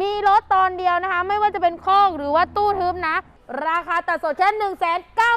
มีรถตอนเดียวนะคะ ไม่ว่าจะเป็นคอกหรือว่าตู้ทึบนะ ราคาตัดสดแค่1 9 5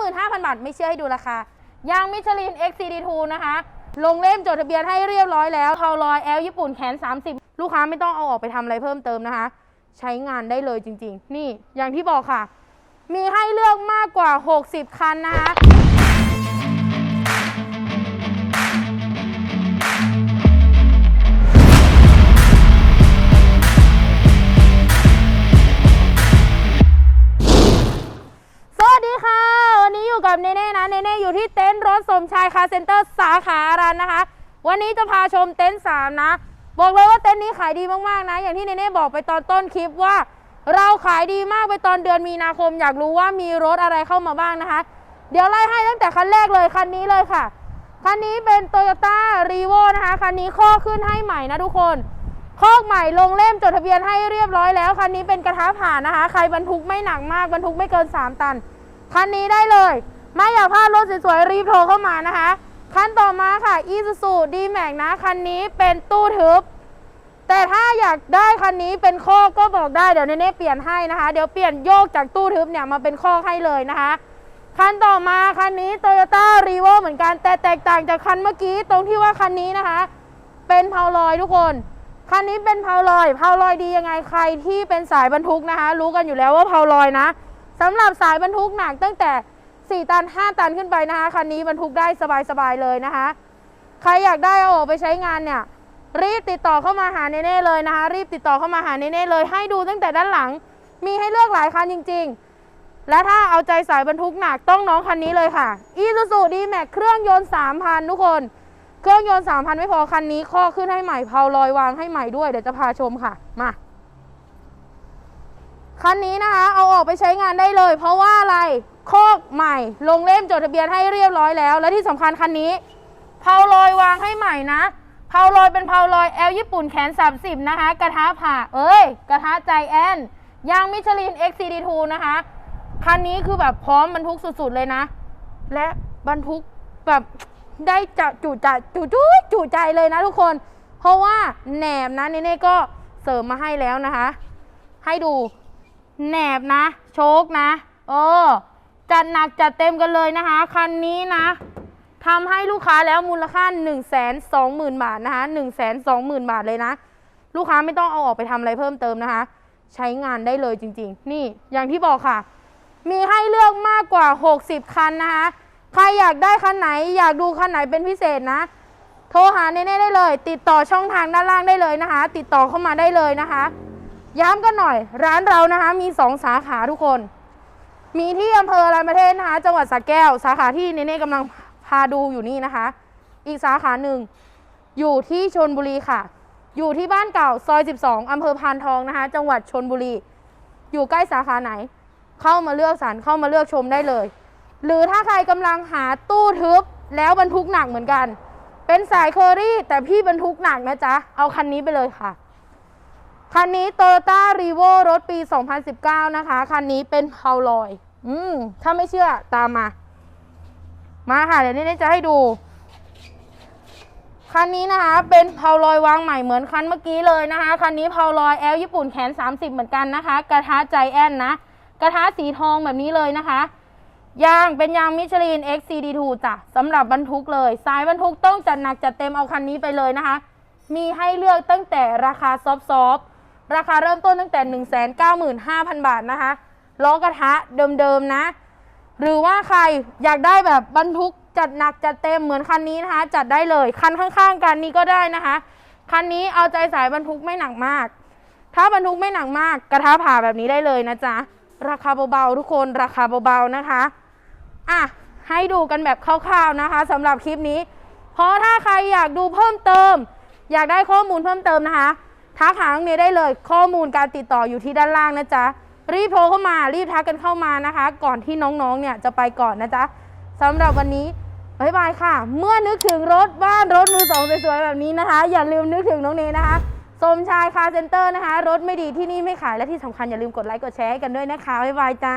0 0 0 บาท ไม่เชื่อให้ดูราคายางมิชลิน XCD2 นะคะ ลงเล่มจดทะเบียนให้เรียบร้อยแล้วเทาลอยแอลญี่ปุ่นแขน 30 ลูกค้าไม่ต้องเอาออกไปทำอะไรเพิ่มเติมนะคะ ใช้งานได้เลยจริง ๆ นี่อย่างที่บอกค่ะ มีให้เลือกมากกว่า 60 คันนะคะ ชายคาเซ็นเตอร์สาขาอารันนะคะ วันนี้จะพาชมเต็นท์สามนะ บอกเลยว่าเต็นท์นี้ขายดีมากๆนะ อย่างที่เนเน่บอกไปตอนต้นคลิปว่า เราขายดีมากไปตอนเดือนมีนาคม อยากรู้ว่ามีรถอะไรเข้ามาบ้างนะคะ เดี๋ยวไล่ให้ตั้งแต่คันแรกเลยคันนี้เลยค่ะ คันนี้เป็น Toyota r e v o นะคะ คันนี้ข้อขึ้นให้ใหม่นะทุกคนคอกใหม่ลงเล่มจดทะเบียนให้เรียบร้อยแล้ว คันนี้เป็นกระทะผ่านนะคะ ใครบรรทุกไม่หนักมากบรรทุกไม่เกิน 3 ตัน คันนี้ได้เลย ไม่อยากพลาดรถสวยๆรีบโทรเข้ามานะคะ คันต่อมาค่ะ Isuzu D-Max นะ คันนี้เป็นตู้ทึบ แต่ถ้าอยากได้คันนี้เป็นข้อก็บอกได้เดี๋ยวเนเน่เปลี่ยนให้นะคะ เดี๋ยวเปลี่ยนโยกจากตู้ทึบเนี่ยมาเป็นข้อกให้เลยนะคะ คันต่อมาคันนี้ Toyota r e v o เหมือนกันแต่แตกต่างจากคันเมื่อกี้ตรงที่ว่าคันนี้นะคะ เป็นเพาลอยทุกคนคันนี้เป็นเพาลอยเพาลอยดียังไงใครที่เป็นสายบรรทุกนะคะ รู้กันอยู่แล้วว่าเพาลอยนะสำหรับสายบรรทุกหนักตั้งแต่ 4 ตัน 5 ตันขึ้นไปนะคะคันนี้บรรทุกได้สบายๆเลยนะคะ ใครอยากได้เอาออกไปใช้งานเนี่ย รีบติดต่อเข้ามาหาเนเน่เลยนะคะ รีบติดต่อเข้ามาหาเนเน่เลย ให้ดูตั้งแต่ด้านหลัง มีให้เลือกหลายคันจริง ๆ และถ้าเอาใจสายบรรทุกหนักต้องน้องคันนี้เลยค่ะ Isuzu D-Max เครื่องยนต์3,000ทุกคนเครื่องยนต์3,000ไม่พอคันนี้ข้อขึ้นให้ใหม่เพาลอยวางให้ใหม่ด้วยเดี๋ยวจะพาชมค่ะมาคันนี้นะคะ เอาออกไปใช้งานได้เลย เพราะว่าอะไร โคกใหม่ ลงเล่มจดทะเบียนให้เรียบร้อยแล้ว และที่สำคัญคันนี้เพาลอยวางให้ใหม่นะเพาลอยเป็นเพาลอยแอลญี่ปุ่นแขน 30 นะคะ กระทะผ่าเอ้ย กระทะใจแอนยางมิชลิน XCD2 นะคะ คันนี้คือแบบพร้อมบรรทุกสุดๆเลยนะ และบรรทุกแบบได้จะจุจะจุจุจุใจเลยนะทุกคน เพราะว่าแหนบนะเนเน่ก็เสริมมาให้แล้วนะคะ ให้ดูแหนบนะ โชคนะ เออ จัดหนักจัดเต็มกันเลยนะคะ คันนี้นะทำให้ลูกค้าแล้วมูลค่า 1 2 0 0 0 0 บาทนะคะ1 2 0 0 0 0 บาทเลยนะ ลูกค้าไม่ต้องเอาออกไปทำอะไรเพิ่มเติมนะคะ ใช้งานได้เลยจริง ๆ นี่อย่างที่บอกค่ะ มีให้เลือกมากกว่า 60 คันนะคะ ใครอยากได้คันไหน อยากดูคันไหนเป็นพิเศษนะ โทรหาเน่ๆได้เลย ติดต่อช่องทางด้านล่างได้เลยนะคะ ติดต่อเข้ามาได้เลยนะคะ ย้ำกันหน่อย ร้านเรานะคะมี 2 สาขาทุกคน มีที่อำเภออรัญญประเทศนะคะจังหวัดสระแก้ว สาขาที่เน่กำลังพาดูอยู่นี่นะคะ อีกสาขาหนึ่ง อยู่ที่ชนบุรีค่ะ อยู่ที่บ้านเก่าซอย 12อำเภอพานทองนะคะ จังหวัดชนบุรี อยู่ใกล้สาขาไหน เข้ามาเลือกสรรเข้ามาเลือกชมได้เลย หรือถ้าใครกำลังหาตู้ทึบแล้วบรรทุกหนักเหมือนกัน เป็นสายเคอรี่แต่พี่บรรทุกหนักนะจ๊ะเอาคันนี้ไปเลยค่ะ คันนี้ Toyota r e v o รถปี 2019 นะคะ คันนี้เป็นเพาลอย อืม ถ้าไม่เชื่อตามมา มาค่ะ เดี๋ยวนี้จะให้ดู คันนี้นะคะ เป็นเพาลอยวางใหม่เหมือนคันเมื่อกี้เลยนะคะ คันนี้เพาลอยแอลญี่ปุ่นแขน 30 เหมือนกันนะคะ กระทะใจแอนนะ กระทะสีทองแบบนี้เลยนะคะยางเป็นยางมิชลิน XCD2 จ้ะสำหรับบรรทุกเลย สายบรรทุกต้องจัดหนักจัดเต็มเอาคันนี้ไปเลยนะคะ มีให้เลือกตั้งแต่ราคาซอฟๆ ราคาเริ่มต้นตั้งแต่ 195,000 บาทนะคะล้อกระทะเดิมๆนะ หรือว่าใครอยากได้แบบบรรทุกจัดหนักจัดเต็มเหมือนคันนี้นะคะ จัดได้เลย คันข้างๆกันนี้ก็ได้นะคะ คันนี้เอาใจสายบรรทุกไม่หนักมาก ถ้าบรรทุกไม่หนักมาก กระทะผ่าแบบนี้ได้เลยนะจ๊ะ ราคาเบาๆทุกคนราคาเบาๆนะคะอะให้ดูกันแบบคร่าวๆนะคะสำหรับคลิปนี้ เพราะถ้าใครอยากดูเพิ่มเติม อยากได้ข้อมูลเพิ่มเติมนะคะ ทักหาน้องเนยได้เลย ข้อมูลการติดต่ออยู่ที่ด้านล่างนะจ๊ะ รีบโทรเข้ามารีบทักกันเข้ามานะคะ ก่อนที่น้องๆเนี่ยจะไปก่อนนะจ๊ะสำหรับวันนี้บ๊ายบายค่ะ เมื่อนึกถึงรถบ้านรถมือสองสวยๆแบบนี้นะคะ อย่าลืมนึกถึงน้องเนยนะคะสมชายคาร์เซ็นเตอร์นะคะ รถไม่ดีที่นี่ไม่ขายและที่สำคัญอย่าลืมกดไลค์กดแชร์ให้กันด้วยนะคะ บ๊ายบายจ้า